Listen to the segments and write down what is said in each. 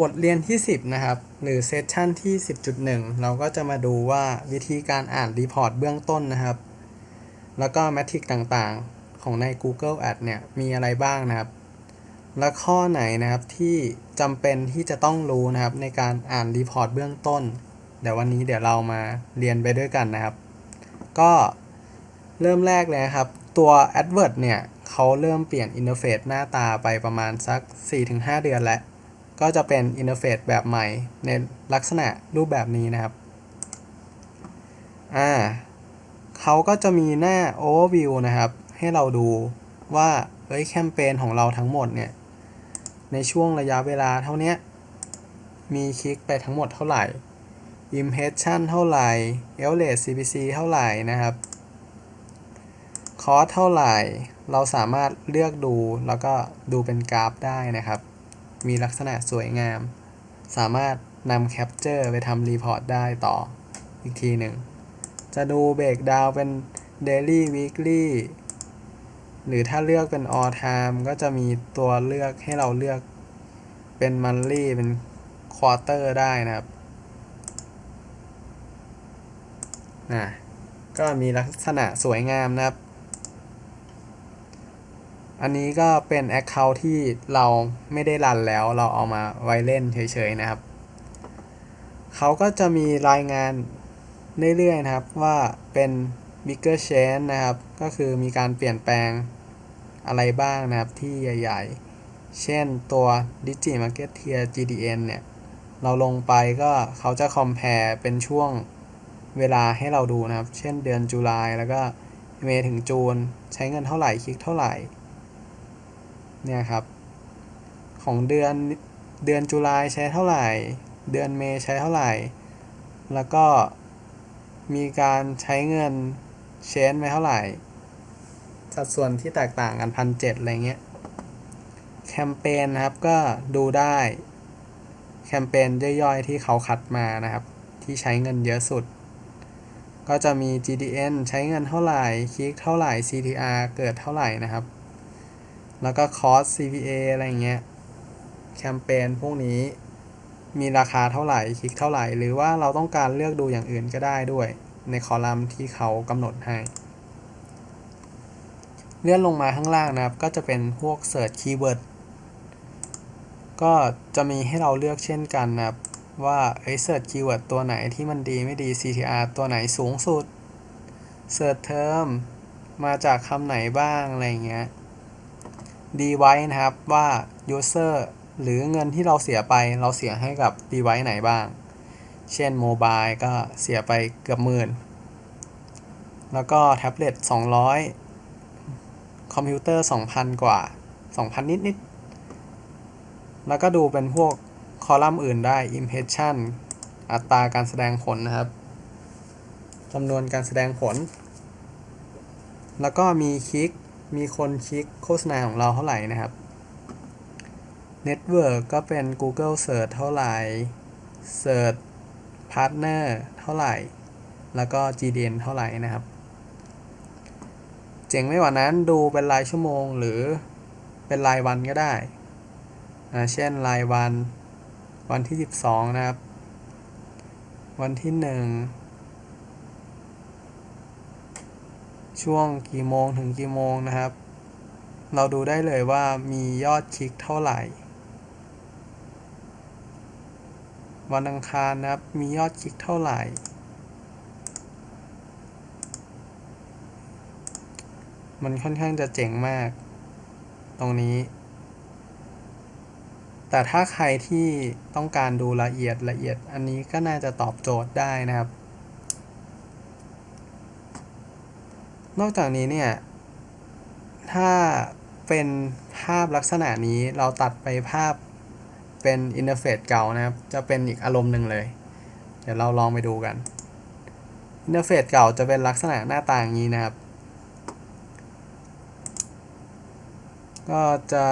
บทเรียนที่ 10 นะครับ หรือเซสชันที่ 10.1 เราก็จะมาดูว่าวิธีการอ่านรีพอร์ตเบื้องต้นนะครับ แล้วก็แมทริกต่างๆ ของใน Google Ad เนี่ย มีอะไรบ้างนะครับ และข้อไหนนะครับที่จำเป็นที่จะต้องรู้นะครับในการอ่านรีพอร์ตเบื้องต้น เดี๋ยววันนี้เดี๋ยวเรามาเรียนไปด้วยกันนะครับ ก็เริ่มแรกเลยนะครับ ตัว Advert เนี่ยเขาเริ่มเปลี่ยนอินเทอร์เฟซหน้าตาไปประมาณสัก 4-5 เดือนแล้ว ก็จะเป็นอินเทอร์เฟซแบบใหม่ในลักษณะรูปแบบนี้นะครับอ่าเขาก็จะมีหน้า Overview นะครับ ให้เราดูว่าเฮ้ยแคมเปญของเราทั้งหมดเนี่ย ในช่วงระยะเวลาเท่านี้มีคลิกไปทั้งหมดเท่าไหร่ Impression เท่าไหร่ e l a t e CPC เท่าไหร่นะครับคอสเท่าไหร่ เราสามารถเลือกดูแล้วก็ดูเป็นกราฟได้นะครับ มีลักษณะสวยงาม สามารถนำแคปเจอร์ไปทำรีพอร์ตได้ต่ออีกทีหนึ่ง จะดูเบรกดาวเป็น Daily Weekly หรือถ้าเลือกเป็น All Time ก็จะมีตัวเลือกให้เราเลือกเป็น Monthly เป็น Quarter ได้นะครับนะก็มีลักษณะสวยงามนะครับ อันนี้ก็เป็น Account ที่เราไม่ได้รันแล้วเราเอามาไว้เล่นเฉยๆนะครับ เขาก็จะมีรายงานเรื่อยๆนะครับว่าเป็น bigger change นะครับ ก็คือมีการเปลี่ยนแปลงอะไรบ้างนะครับที่ใหญ่ ๆ เช่นตัว Digi Market Tier GDN เนี่ย เราลงไปก็เขาจะ compare เป็นช่วงเวลาให้เราดูนะครับ เช่นเดือนจุลายแล้วก็เมถึงจูน ใช้เงินเท่าไหร่คลิกเท่าไหร่ เนี่ยครับ ของเดือนเดือนจุลายใช้เท่าไหร่ เดือนเมย์ใช้เท่าไหร่ แล้วก็มีการใช้เงินเชนไปเท่าไหร่ สัดส่วนที่แตกต่างกันพันเจ็ดอะไรเงี้ย แคมเปญนะครับก็ดูได้ แคมเปญย่อยๆที่เขาคัดมานะครับ ที่ใช้เงินเยอะสุด ก็จะมี GDN ใช้เงินเท่าไหร่คลิกเท่าไหร่ CTR เกิดเท่าไหร่นะครับ แล้วก็คอส CPA อะไรเงี้ย แคมเปญพวกนี้มีราคาเท่าไหร่ คลิกเท่าไหร่ หรือว่าเราต้องการเลือกดูอย่างอื่นก็ได้ด้วย ในคอลัมน์ที่เขากำหนดให้ เลื่อนลงมาข้างล่างนะครับ ก็จะเป็นพวก Search Keyword ก็จะมีให้เราเลือกเช่นกันนะครับ ว่าเอ้ย Search Keyword ตัวไหนที่มันดีไม่ดี CTR ตัวไหนสูงสุด Search Term มาจากคำไหนบ้าง อะไรเงี้ย ดีไว้นะครับว่า user หรือเงินที่เราเสียไปเราเสียให้กับ device ไหนบ้าง เช่นโมบายก็เสียไปเกือบหมื่น แล้วก็แท็บเล็ต200 คอมพิวเตอร์ 2,000 กว่า 2,000 นิดนิดๆแล้วก็ดูเป็นพวกคอลัมน์อื่นได้ impression อัตราการแสดงผลนะครับจำนวนการแสดงผล แล้วก็มีคลิก มีคนคลิกโฆษณาของเราเท่าไหร่นะครับ Network ก็เป็น Google Search เท่าไหร่ Search Partner เท่าไหร่ แล้วก็ GDN เท่าไหร่นะครับ เจ๋งไม่กว่านั้นดูเป็นรายชั่วโมงหรือเป็นรายวันก็ได้ เช่นรายวันวันที่ 12 นะครับ วันที่ 1 ช่วงกี่โมงถึงกี่โมงนะครับ เราดูได้เลยว่ามียอดคลิกเท่าไหร่ วันอังคารนะครับ มียอดคลิกเท่าไหร่ มันค่อนข้างจะเจ๋งมาก ตรงนี้ แต่ถ้าใครที่ต้องการดูละเอียดละเอียด อันนี้ก็น่าจะตอบโจทย์ได้นะครับ นอกจากนี้เนี่ย ถ้าเป็นภาพลักษณะนี้เราตัดไปภาพเป็นอินเทอร์เฟซเก่านะครับ จะเป็นอีกอารมณ์หนึ่งเลย เดี๋ยวเราลองไปดูกันอินเทอร์เฟซเก่าจะเป็นลักษณะหน้าตาอย่างนี้นะครับ ก็จะ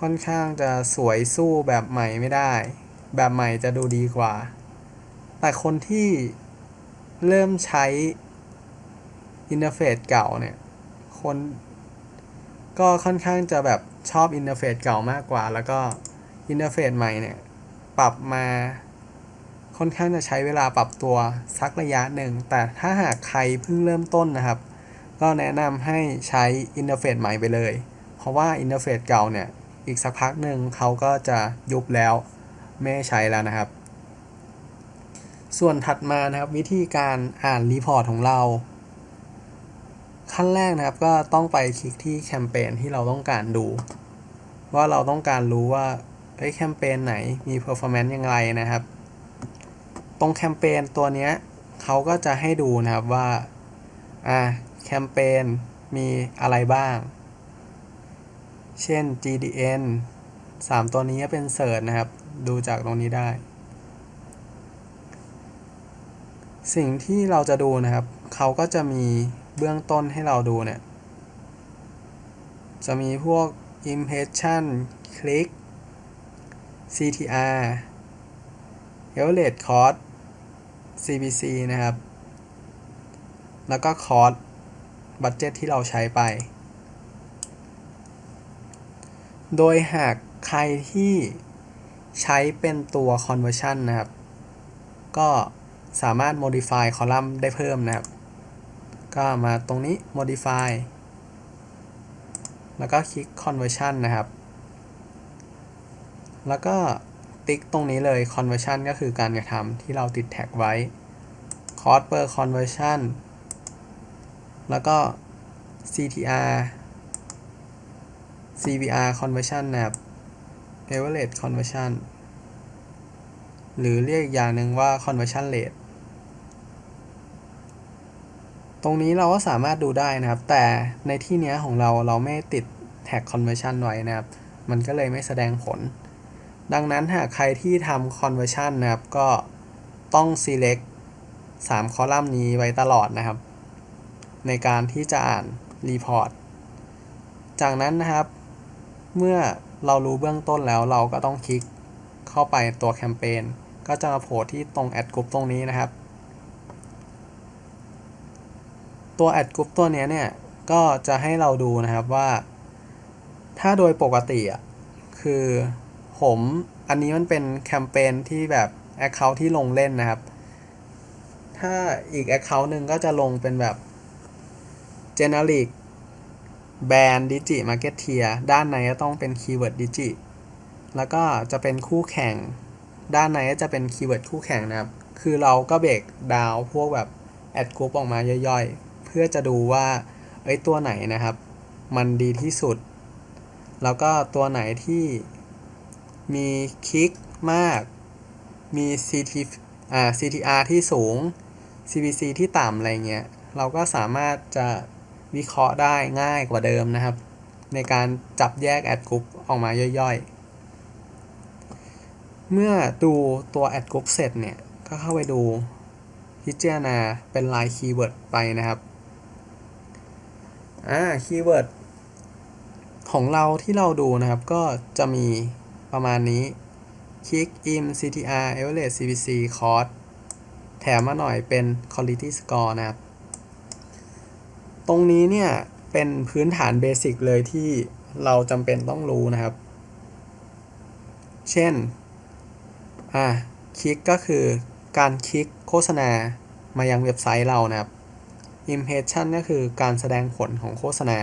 ค่อนข้างจะสวยสู้แบบใหม่ไม่ได้ แบบใหม่จะดูดีกว่า แต่คนที่ เริ่มใช้อินเทอร์เฟซเก่าเนี่ย คนก็ค่อนข้างจะแบบชอบอินเทอร์เฟซเก่ามากกว่า แล้วก็อินเทอร์เฟซใหม่เนี่ย ปรับมาค่อนข้างจะใช้เวลาปรับตัวสักระยะหนึ่ง แต่ถ้าหากใครเพิ่งเริ่มต้นนะครับ ก็แนะนำให้ใช้อินเทอร์เฟซใหม่ไปเลย เพราะว่าอินเทอร์เฟซเก่าเนี่ย อีกสักพักหนึ่งเขาก็จะยุบแล้วไม่ให้ใช้แล้วนะครับ ส่วนถัดมานะครับวิธีการอ่านรีพอร์ตของเรา ขั้นแรกนะครับก็ต้องไปคลิกที่แคมเปญที่เราต้องการดู ว่าเราต้องการรู้ว่าเอ้ยแคมเปญไหนมี performance อย่างไรนะครับ ตรงแคมเปญตัวเนี้ยเขาก็จะให้ดูนะครับว่าอ่าแคมเปญมีอะไรบ้าง เช่น GDN 3 ตัวนี้เป็นเสิร์ชนะครับ ดูจากตรงนี้ได้ สิ่งที่เราจะดูนะครับเขาก็จะมีเบื้องต้นให้เราดูเนี่ย จะมีพวก impression click CTR average cost CPC นะครับ แล้วก็ cost budget ที่เราใช้ไป โดยหากใครที่ใช้เป็นตัว conversion นะครับ ก็ สามารถ modify คอลัมน์ได้เพิ่มนะครับ ก็มาตรงนี้ modify แล้วก็คลิก conversion นะครับ แล้วก็ติ๊กตรงนี้เลย conversion ก็คือการกระทำที่เราติดแท็กไว้ cost per conversion แล้วก็ CTR CVR conversion นะครับ average conversion หรือเรียกอีกอย่างหนึ่งว่า conversion rate ตรงนี้เราก็สามารถดูได้นะครับ แต่ในที่เนี้ยของเราเราไม่ติดแท็ก conversion ไว้นะครับ มันก็เลยไม่แสดงผล ดังนั้นหากใครที่ทำ conversion นะครับ ก็ต้อง select 3 คอลัมน์นี้ไว้ตลอดนะครับ ในการที่จะอ่าน report จากนั้นนะครับ เมื่อเรารู้เบื้องต้นแล้วเราก็ต้องคลิกเข้าไปตัวแคมเปญก็จะมาโผล่ที่ตรง Add Group ตรงนี้นะครับ ตัว Add Group ตัวนี้เนี่ย ก็จะให้เราดูนะครับว่า ถ้าโดยปกติอะคือผมอันนี้มันเป็นแคมเปญที่แบบ Account ที่ลงเล่นนะครับ ถ้าอีก Account หนึ่งก็จะลงเป็นแบบ Generic แบรนด์ดิจิมาร์เก็ตเทียด้านในก็ต้องเป็นคีย์เวิร์ดดิจิแล้วก็จะเป็นคู่แข่ง ด้านในก็จะเป็นคีย์เวิร์ดคู่แข่งนะครับ คือเราก็เบรกดาวพวกแบบแอดกรุ๊ปออกมาย่อยๆ พื่อจะดูว่าเอ้ยตัวไหนนะครับ มันดีที่สุด แล้วก็ตัวไหนที่มีคลิกมาก มี CT อ่า CTR ที่สูง CPC ที่ต่ำอะไรเงี้ย เราก็สามารถจะวิเคราะห์ได้ง่ายกว่าเดิมนะครับ ในการจับแยกแอดกรุ๊ปออกมาย่อยๆ เมื่อดูตัวแอดกรุ๊ปเสร็จเนี่ย ก็เข้าไปดูพิจารณาเป็นลายคีย์เวิร์ดไปนะครับ อ่าคีย์เวิร์ดของเราที่เราดูนะครับ ก็จะมีประมาณนี้ Kick in CTR Average CPC Cost แถมมาหน่อยเป็น Quality Score นะครับ ตรงนี้เนี่ย เป็นพื้นฐานเบสิกเลยที่เราจำเป็นต้องรู้นะครับ เช่น อะคลิกก็คือการคลิกโฆษณามายังเว็บไซต์เรานะครับ impression ก็คือการแสดงผลของโฆษณา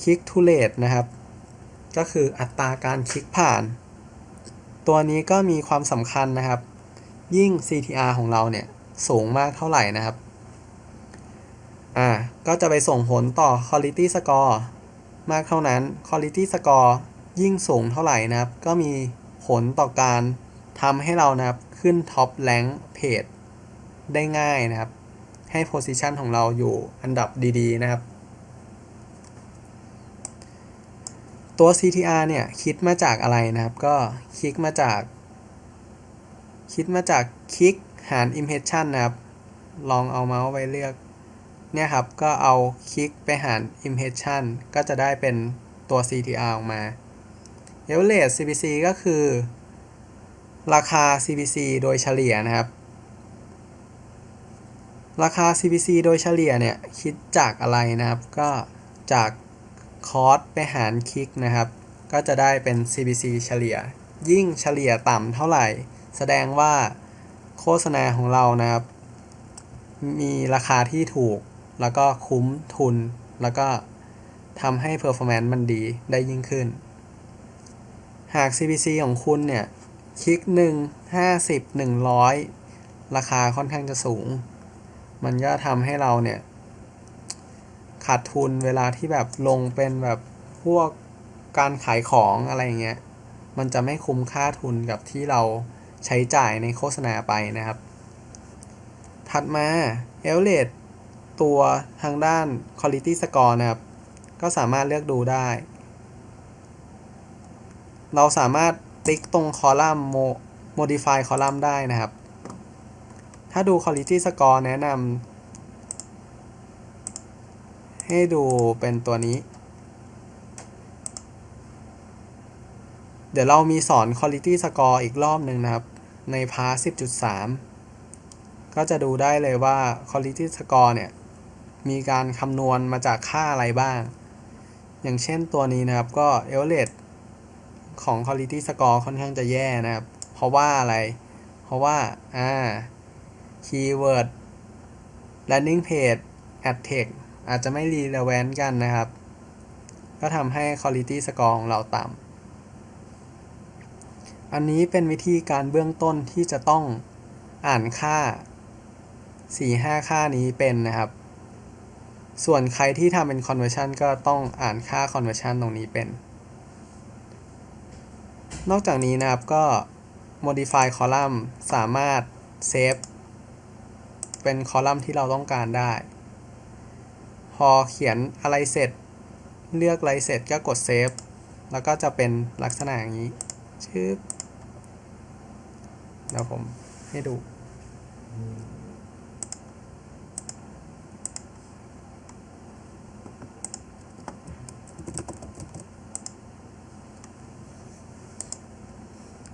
click to rate นะครับ ก็คืออัตราการคลิกผ่าน ตัวนี้ก็มีความสำคัญนะครับ ยิ่ง CTR ของเราเนี่ย สูงมากเท่าไหร่นะครับ อ่า ก็จะไปส่งผลต่อ quality score มากเท่านั้น quality score ยิ่งสูงเท่าไหร่นะครับ ก็มีผลต่อการทำให้เรานะครับ ขึ้น top rank page ได้ง่ายนะครับ ให้ position ของเราอยู่อันดับดีๆ นะครับ ตัว CTR เนี่ย คิดมาจากอะไรนะครับ ก็คิดมาจาก คิดมาจากคลิกหาร impression นะครับ ลองเอาเมาส์ไปเลือก เนี่ยครับ ก็เอาคลิกไปหาร impression ก็จะได้เป็นตัว CTR ออกมา average CPC ก็คือ ราคา CPC โดยเฉลี่ยนะครับ ราคา CPC โดยเฉลี่ยเนี่ย คิดจากอะไรนะครับ ก็จากคอสไปหารคลิกนะครับ ก็จะได้เป็น CPC เฉลี่ย ยิ่งเฉลี่ยต่ำเท่าไหร่ แสดงว่าโฆษณาของเรานะครับ มีราคาที่ถูก แล้วก็คุ้มทุน แล้วก็ทำให้ performance มันดีได้ยิ่งขึ้น หาก CPC ของคุณเนี่ย คลิกหนึ่งห้าสิบหนึ่งร้อยราคาค่อนข้างจะสูง มันก็ทำให้เราเนี่ย ขาดทุนเวลาที่แบบลงเป็นแบบพวกการขายของอะไรเงี้ย มันจะไม่คุ้มค่าทุนกับที่เราใช้จ่ายในโฆษณาไปนะครับ ถัดมา e l a t e ตัวทางด้าน Quality Score นะครับ ก็สามารถเลือกดูได้ เราสามารถติ๊กตรงคอลัมน์ modify คอลัมน์ได้นะครับ ถ้าดู quality score แนะนำให้ดูเป็นตัวนี้ เดี๋ยวเรามีสอน quality score อีกรอบหนึ่งนะครับ ในพาร์ท10.3 ก็จะดูได้เลยว่า quality score เนี่ย มีการคำนวณมาจากค่าอะไรบ้าง อย่างเช่นตัวนี้นะครับก็ e v a l u a t e ของ quality score ค่อนข้างจะแย่นะครับ เพราะว่าอะไร เพราะว่า อ่า keyword landing page ad text อาจจะไม่ relevant กันนะครับ ก็ทำให้ quality score ของเราต่ำ อันนี้เป็นวิธีการเบื้องต้นที่จะต้องอ่านค่า 4-5 ค่านี้เป็นนะครับ ส่วนใครที่ทำเป็น conversion ก็ต้องอ่านค่า conversion ตรงนี้เป็น นอกจากนี้นะครับก็ modify column สามารถ save เป็นคอลัมน์ที่เราต้องการได้ พอเขียนอะไรเสร็จ เลือกอะไรเสร็จก็กด save แล้วก็จะเป็นลักษณะอย่างนี้ชื่อเดี๋ยวผมให้ดู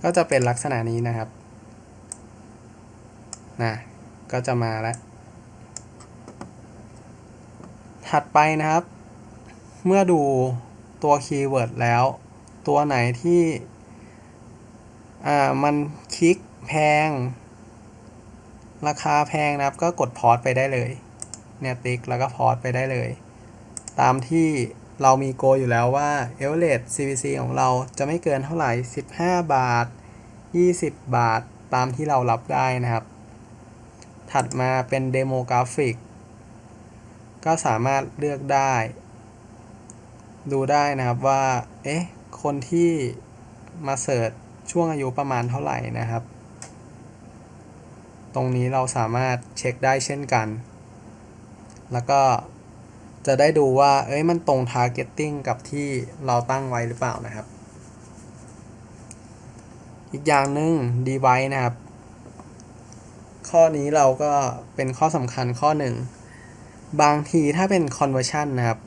ก็จะเป็นลักษณะนี้นะครับนะ ก็จะมาแล้ว ถัดไปนะครับ เมื่อดูตัวคีย์เวิร์ดแล้ว ตัวไหนที่ อ่า มันคลิกแพง ราคาแพงนะครับ ก็กดพอสไปได้เลย เนี่ยติ๊กแล้วก็พอสไปได้เลย ตามที่เรามีโกอยู่แล้วว่า e v a l u a t e CPC ของเราจะไม่เกินเท่าไหร่ 15 บาท 20 บาท ตามที่เรารับได้นะครับ ถัดมาเป็นเดโมกราฟิก ก็สามารถเลือกได้ ดูได้นะครับว่า เอ๊ะ คนที่มาเสิร์ชช่วงอายุประมาณเท่าไหร่นะครับ ตรงนี้เราสามารถเช็คได้เช่นกัน แล้วก็จะได้ดูว่า เอ้ย มันตรง targeting กับที่เราตั้งไว้หรือเปล่านะครับ อีกอย่างหนึ่ง device นะครับ ข้อนี้เราก็เป็นข้อสำคัญข้อหนึ่ง บางทีถ้าเป็น conversion นะครับ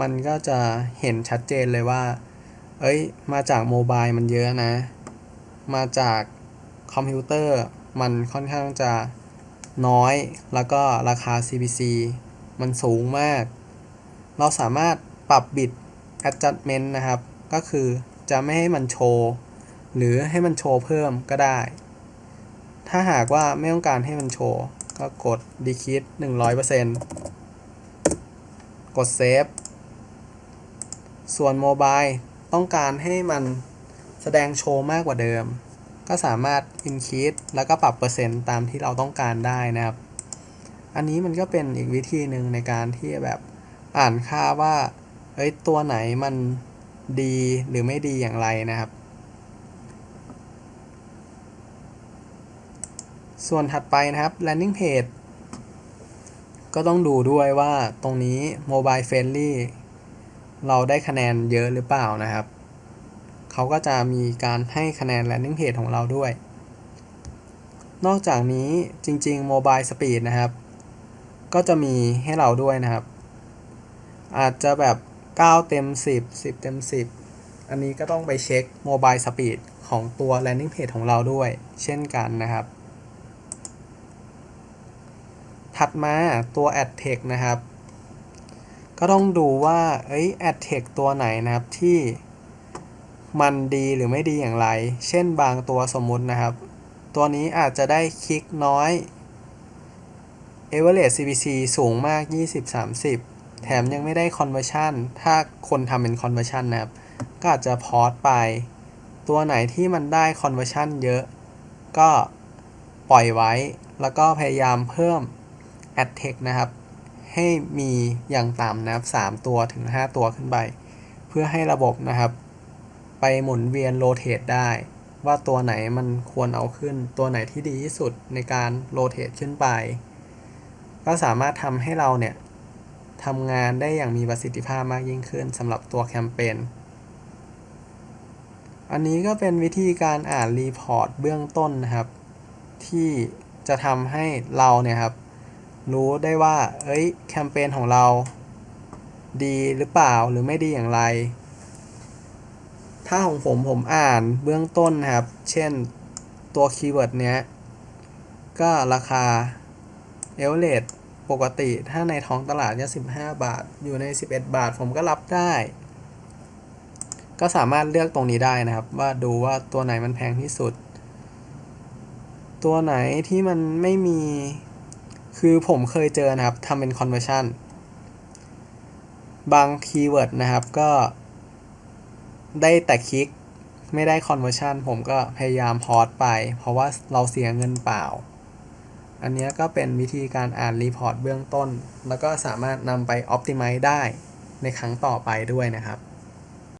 มันก็จะเห็นชัดเจนเลยว่า เอ้ย มาจากโมบายมันเยอะนะ มาจากคอมพิวเตอร์มันค่อนข้างจะน้อย แล้วก็ราคา CPC มันสูงมาก เราสามารถปรับบิต adjustment นะครับ ก็คือจะไม่ให้มันโชว์ หรือให้มันโชว์เพิ่มก็ได้ ถ้าหากว่าไม่ต้องการให้มันโชว์ ก็กด decrease 100%กด save ส่วนโมบายต้องการให้มันแสดงโชว์มากกว่าเดิม ก็สามารถ increase แล้วก็ปรับเปอร์เซ็นต์ตามที่เราต้องการได้นะครับ อันนี้มันก็เป็นอีกวิธีหนึ่งในการที่แบบอ่านค่าว่าเอ้ยตัวไหนมันดีหรือไม่ดีอย่างไรนะครับ ส่วนถัดไปนะครับ landing page ก็ต้องดูด้วยว่าตรงนี้ mobile friendly เราได้คะแนนเยอะหรือเปล่านะครับ เขาก็จะมีการให้คะแนน landing page ของเราด้วย นอกจากนี้จริงๆ mobile speed นะครับ ก็จะมีให้เราด้วยนะครับ อาจจะแบบ 9 เต็ม 10 10 เต็ม 10 อันนี้ก็ต้องไปเช็ค mobile speed ของตัว landing page ของเราด้วย เช่นกันนะครับ ถัดมาตัว ad text นะครับก็ก็ต้องดูว่าเอ้ย ad tech ตัวไหนนะครับที่มันดีหรือไม่ดีอย่างไร เช่นบางตัวสมมุตินะครับ ตัวนี้อาจจะได้คลิกน้อย average CPC สูงมาก 20-30 แถมยังไม่ได้ conversion ถ้าคนทำเป็น conversion นะครับ ก็อาจจะพอสไป ตัวไหนที่มันได้ conversion เยอะ ก็ปล่อยไว้ แล้วก็พยายามเพิ่ม ad tech นะครับ ให้มีอย่างต่ำนะครับ3ตัวถึง 5 ตัวขึ้นไป เพื่อให้ระบบนะครับ ไปหมุนเวียนโรเตทได้ ว่าตัวไหนมันควรเอาขึ้น ตัวไหนที่ดีที่สุดในการโรเตทขึ้นไป ก็สามารถทำให้เราเนี่ยทำงานได้อย่างมีประสิทธิภาพมากยิ่งขึ้นสำหรับตัวแคมเปญ อันนี้ก็เป็นวิธีการอ่านรีพอร์ตเบื้องต้นนะครับ ที่จะทำให้เราเนี่ยครับ รู้ได้ว่า เอ้ย แคมเปญของเรา ดีหรือเปล่าหรือไม่ดีอย่างไร ถ้าของผมผมอ่านเบื้องต้นนะครับ เช่นตัวคีย์เวิร์ดเนี้ย ก็ราคาเอเวอเรสปกติถ้าในท้องตลาดก็15บาท อยู่ใน 11 บาทผมก็รับได้ ก็สามารถเลือกตรงนี้ได้นะครับ ว่าดูว่าตัวไหนมันแพงที่สุด ตัวไหนที่มันไม่มี คือผมเคยเจอนะครับทำเป็น conversion บางคีย์เวิร์ดนะครับก็ได้แต่คลิกไม่ได้ conversion ผมก็พยายามพอสไป เพราะว่าเราเสียเงินเปล่า อันนี้ก็เป็นวิธีการอ่านรีพอร์ตเบื้องต้น แล้วก็สามารถนำไป optimize ได้ในครั้งต่อไปด้วยนะครับ